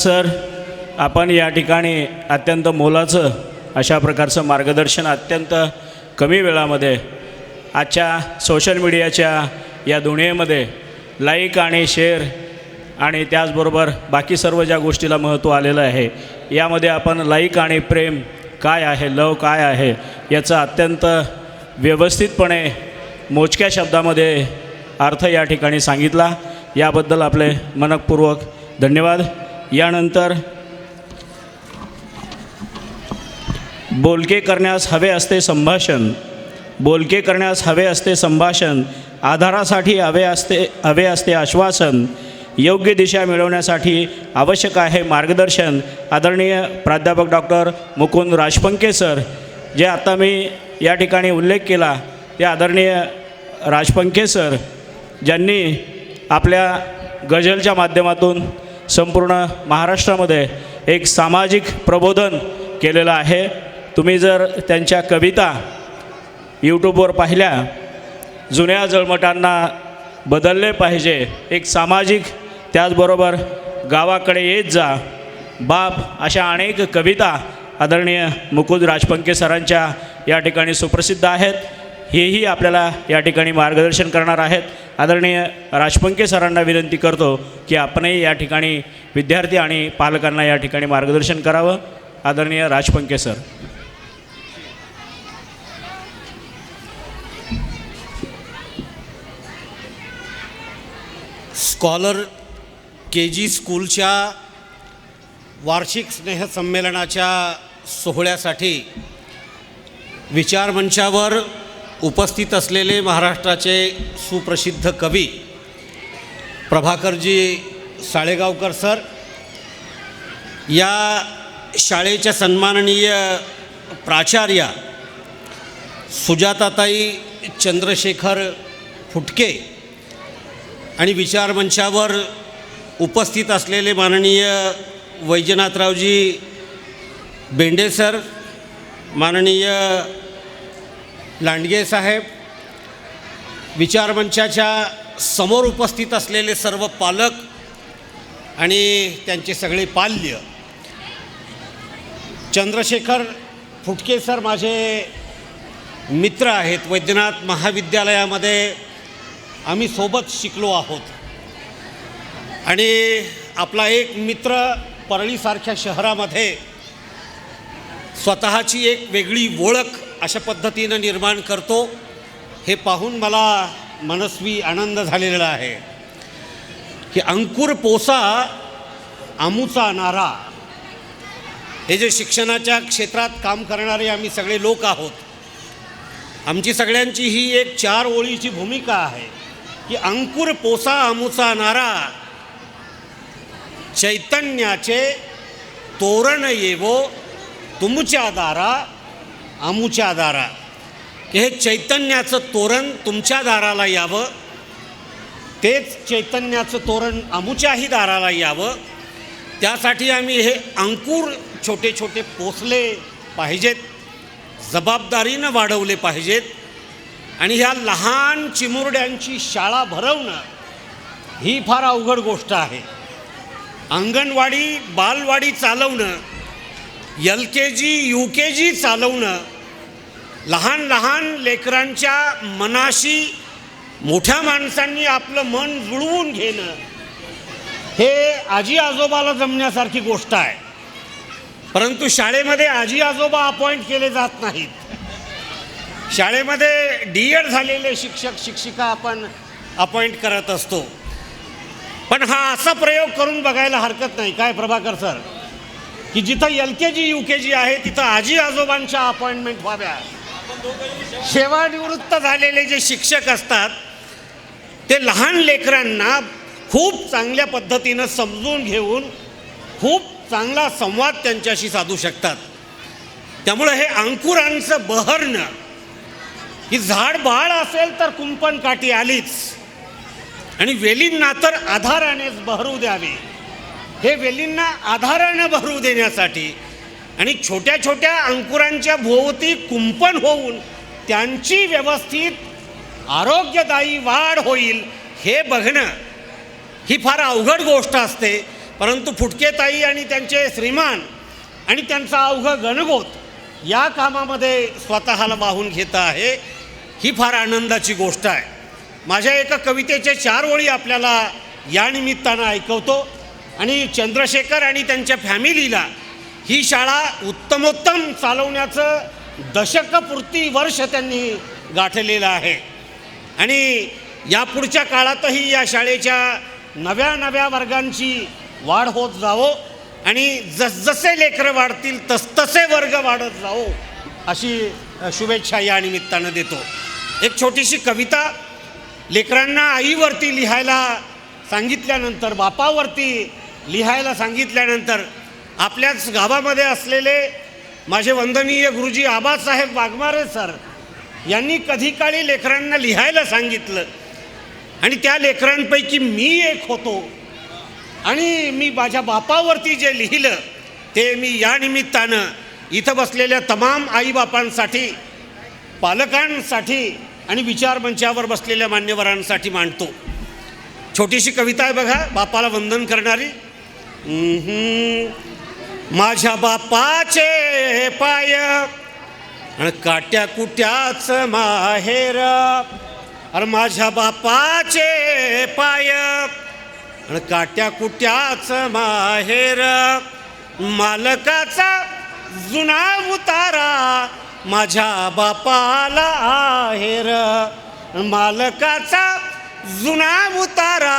Sir आपण या ठिकाणी अत्यंत मोलाचं अशा प्रकारचं मार्गदर्शन अत्यंत कमी वेळामध्ये आजच्या सोशल मीडियाच्या या दुनियेमध्ये लाईक आणि शेअर आणि त्याचबरोबर बाकी सर्व ज्या गोष्टीला महत्त्व आलेलं आहे यामध्ये आपण लाईक आणि प्रेम काय आहे लव काय आहे याचा अत्यंत व्यवस्थितपणे मोजक्या शब्दामध्ये अर्थ या ठिकाणी सांगितला. याबद्दल आपले मनपूर्वक धन्यवाद. यानंतर बोलके करण्यास हवे असते संभाषण बोलके करण्यास हवे असते संभाषण आधारासाठी हवे असते हवे असते आश्वासन योग्य दिशा मिळवण्यासाठी आवश्यक आहे मार्गदर्शन. आदरणीय प्राध्यापक डॉक्टर मुकुंद राजपंके सर जे आता मी या ठिकाणी उल्लेख केला ते आदरणीय राजपंके सर ज्यांनी आपल्या गझलच्या माध्यमातून संपूर्ण महाराष्ट्रामध्ये एक सामाजिक प्रबोधन केलेलं आहे. तुम्ही जर त्यांच्या कविता यूट्यूबवर पाहिल्या जुन्या जळमटांना बदलले पाहिजे. एक सामाजिक त्याचबरोबर गावाकडे येत जा. बाप अशा अनेक कविता आदरणीय मुकुंद राजपंके सरांच्या या ठिकाणी सुप्रसिद्ध आहेत. हेही आपल्याला या ठिकाणी मार्गदर्शन करणार आहेत. आदरणीय राजपंके सरांना विनंती करतो की आपणही या ठिकाणी विद्यार्थी आणि पालकांना या ठिकाणी मार्गदर्शन करावं. आदरणीय राजपंके सर. स्कॉलर के जी स्कूलच्या वार्षिक स्नेहसंमेलनाच्या सोहळ्यासाठी विचारमंचावर उपस्थित असलेले महाराष्ट्राचे सुप्रसिद्ध कवी प्रभाकरजी साळेगावकर सर या शाळेच्या सन्माननीय प्राचार्या सुजाताताई चंद्रशेखर फुटके आणि विचारमंचावर उपस्थित असलेले माननीय वैजनाथरावजी बेंडे सर माननीय लांडगे साहेब विचारमंचाच्या समोर उपस्थित असलेले सर्व पालक आणि त्यांचे सगळे पाल्य. चंद्रशेखर फुटके सर माझे मित्र आहेत. वैद्यनाथ महाविद्यालयामध्ये आम्ही सोबत शिकलो आहोत. आणि आपला एक मित्र परळीसारख्या शहरामध्ये स्वतःची एक वेगळी ओळख अशा पद्धतीनं निर्माण करतो हे पाहून मला मनस्वी आनंद झालेला आहे. की अंकुर पोसा आमूचा नारा. हे जे शिक्षणाच्या क्षेत्रात काम करणारे आम्ही सगळे लोक आहोत आमची सगळ्यांची ही एक चार ओळीची भूमिका आहे की अंकुर पोसा आमूचा नारा. चैतन्याचे तोरण येवो तुमच्या दारा. आमूच्या दारा हे चैतन्याचं तोरण तुमच्या दाराला यावं. तेच चैतन्याचं तोरण आमूच्याही दाराला यावं. त्यासाठी आम्ही हे अंकुर छोटे छोटे पोचले पाहिजेत. जबाबदारीनं वाढवले पाहिजेत. आणि ह्या लहान चिमुरड्यांची शाळा भरवणं ही फार अवघड गोष्ट आहे. अंगणवाडी बालवाडी चालवणं एल के जी यू के जी चालवणं लहान लहान लेकरांच्या मनाशी मोठ्या माणसांनी आपलं मन जुळवून घेणं हे आजी आजोबाला जमण्यासारखी गोष्ट आहे. परंतु शाळेमध्ये आजी आजोबा अपॉइंट केले जात नाहीत. शाळेमध्ये डी एड झालेले शिक्षक शिक्षिका आपण अपॉइंट करत असतो. पण हा असा प्रयोग करून बघायला हरकत नाही. काय प्रभाकर सर? की जिथं एल के जी यू के जी आहे तिथं आजी आजोबांच्या अपॉइंटमेंट व्हाव्या. सेवानिवृत्त झालेले जे शिक्षक असतात ते लहान लेकरांना खूप चांगल्या पद्धतीनं समजून घेऊन खूप चांगला संवाद त्यांच्याशी साधू शकतात. त्यामुळं हे अंकुरांचं बहरणं की झाड बाळ असेल तर कुंपण काठी आलीच. आणि वेलींना तर आधारानेच बहरू द्यावे. हे वेलींना आधारानं भरू देण्यासाठी आणि छोट्या छोट्या अंकुरांच्या भोवती कुंपण होऊन त्यांची व्यवस्थित आरोग्यदायी वाढ होईल हे बघणं ही फार अवघड गोष्ट असते. परंतु फुटकेताई आणि त्यांचे श्रीमान आणि त्यांचा अवघं गणगोत या कामामध्ये स्वतःला वाहून घेत आहे. ही फार आनंदाची गोष्ट आहे. माझ्या एका कवितेचे चार ओळी आपल्याला या निमित्तानं ऐकवतो. आणि चंद्रशेखर आणि त्यांच्या फॅमिलीला ही शाळा उत्तमोत्तम चालवण्याचं दशकपूर्ती वर्ष त्यांनी गाठलेलं आहे. आणि यापुढच्या काळातही या शाळेच्या नव्या नव्या वर्गांची वाढ होत जावो आणि जसजसे लेकरं वाढतील तसतसे वर्ग वाढत जावो अशी शुभेच्छा या निमित्तानं देतो. एक छोटीशी कविता लेकरांना आईवरती लिहायला सांगितल्यानंतर बापावरती लिहायला सांगितल्यानंतर आपल्याच गावामध्ये असलेले माझे वंदनीय गुरुजी आबासाहेब वाघमारे सर यांनी कधी काळी लेकरांना लिहायला सांगितलं. आणि त्या लेकरांपैकी मी एक होतो. आणि मी माझ्या बापावरती जे लिहिलं ते मी या निमित्तानं इथं बसलेल्या तमाम आईबापांसाठी पालकांसाठी आणि विचारमंचावर बसलेल्या मान्यवरांसाठी मांडतो. छोटीशी कविता आहे बघा बापाला वंदन करणारी. माझ्या बापाचे पाय आणि काट्या कुट्याच माहेर. अरे माझ्या बापाचे पाय आणि काट्या कुट्याच माहेर. मालकाचा जुना उतारा माझ्या बापाला आहेर. मालकाचा जुना उतारा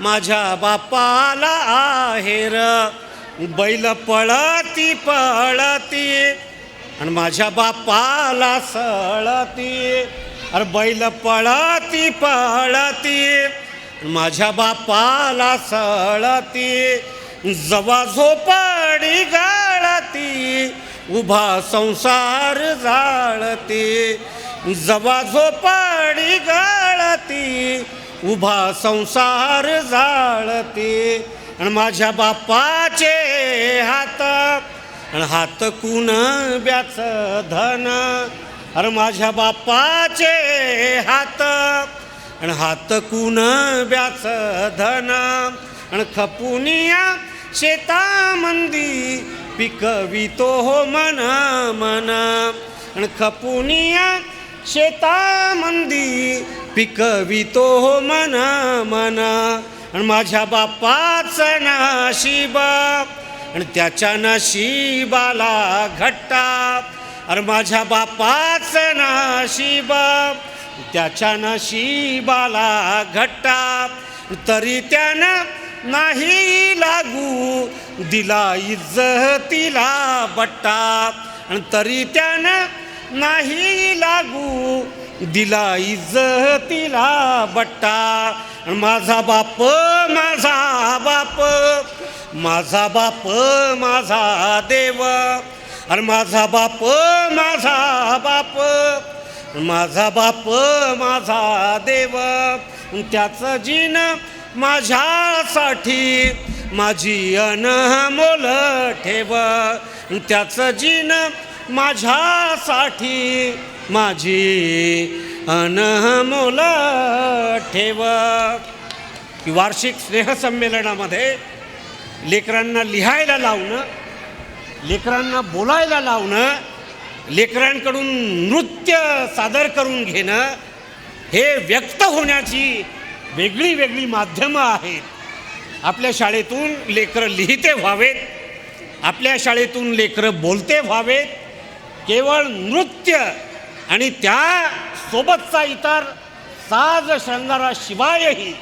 माझ्या बापाला आहेर बैल पळती पळती. आणि माझ्या बापाला सळती. अरे बैल पळती पळती. माझ्या बापाला सळती. जवा झोपाडी गाळती उभा संसार जाळती. जवा झोपाडी गाळती उभा संसार जाळती. आणि माझ्या बापाचे हात आणि हात कुण ब्याच धन? अरे माझ्या बापाचे हात आणि हात कुण ब्याच धन? आणि खपुनिया शेतामंदी पिकवितो हो मन मन. आणि खपुनिया शेतामंदी पिकवितो हो मना मना. आणि माझ्या बापाचं नाशिबा. आणि त्याच्या नशिबाला घट्टा. अरे माझ्या बापाचं नाशिबा. त्याच्या नशिबाला घट्टा. तरी त्यानं नाही लागू दिला इज्जतीला बट्टा. आणि तरी त्यानं नाही लागू दिला इज्जतीला बट्टा. आणि माझा बाप माझा बाप माझा बाप माझा देव. अरे माझा बाप माझा बाप माझा बाप माझा देव. त्याचं जीन माझ्यासाठी माझी अनमोल ठेव. त्याचं जीन माझ्यासाठी माझी अनमोल ठेव. वार्षिक स्नेहसंमेलनामध्ये लेकरांना लिहायला लावणं लेकरांना बोलायला लावणं लेकरांकडून नृत्य सादर करून घेणं हे व्यक्त होण्याची वेगळी वेगळी माध्यमं आहेत. आपल्या शाळेतून लेकरं लिहिते व्हावेत आपल्या शाळेतून लेकरं बोलते व्हावेत केवळ नृत्य आणि त्यासोबतचा इतर साज शृंगाराशिवायही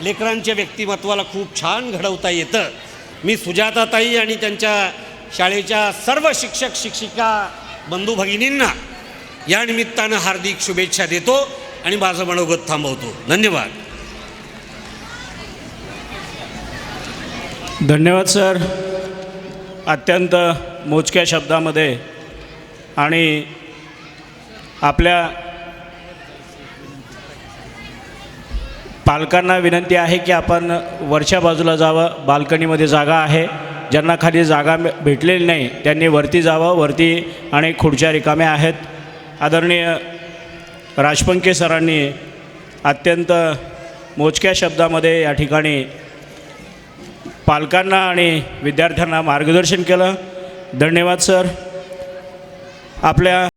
लेकरांच्या व्यक्तिमत्वाला खूप छान घडवता येतं. मी सुजाताताई आणि त्यांच्या शाळेच्या सर्व शिक्षक शिक्षिका बंधू भगिनींना या निमित्तानं हार्दिक शुभेच्छा देतो आणि माझं मनोगत थांबवतो. धन्यवाद. धन्यवाद सर. अत्यंत मोजक्या शब्दामध्ये आणि आपल्या पालकांना विनंती आहे की आपण वरच्या बाजूला जावं बाल्कनीमध्ये जागा आहे. ज्यांना खाली जागा भेटलेली नाही त्यांनी वरती जावं वरती आणि खुर्च्या रिकाम्या आहेत. आदरणीय राजपंके सरांनी अत्यंत मोजक्या शब्दामध्ये या ठिकाणी पालकांना आणि विद्यार्थ्यांना मार्गदर्शन केलं. धन्यवाद सर. आपल्या